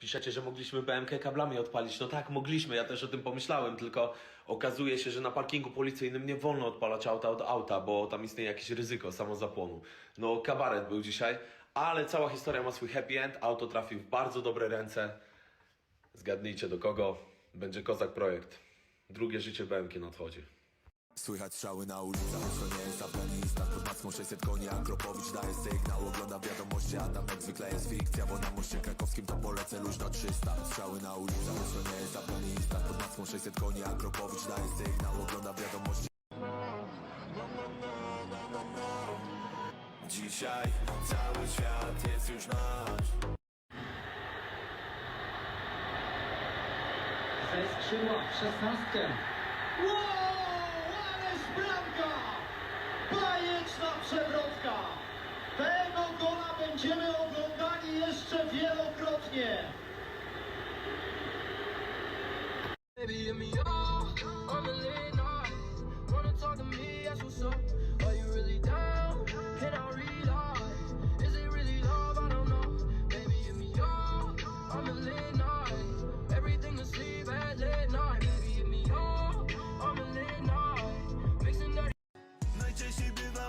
Piszecie, że mogliśmy BMK kablami odpalić. No tak, mogliśmy, ja też o tym pomyślałem, tylko okazuje się, że na parkingu policyjnym nie wolno odpalać auta od auta, bo tam istnieje jakieś ryzyko samozapłonu. No, kabaret był dzisiaj, ale cała historia ma swój happy end. Auto trafi w bardzo dobre ręce. Zgadnijcie do kogo. Będzie kozak projekt. Drugie życie BMK nadchodzi. Słychać strzały na ulicach, to nie jest Afganistan Pod maską 600 koni, Akropowicz daje sygnał. Ogląda wiadomości, a tam jak zwykle jest fikcja Bo na moście krakowskim to polecę luźno 300 Strzały na ulicach, to nie jest Afganistan Pod maską 600 koni, Akropowicz daje sygnał. Ogląda wiadomości. Dzisiaj cały świat jest już nasz. Ze skrzydła w szesnastkę. Wow, bramka! Bajeczna przewrotka! Tego gola będziemy oglądali jeszcze wielokrotnie! Baby,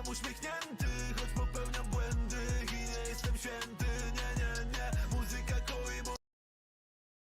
uśmiechnięty Choć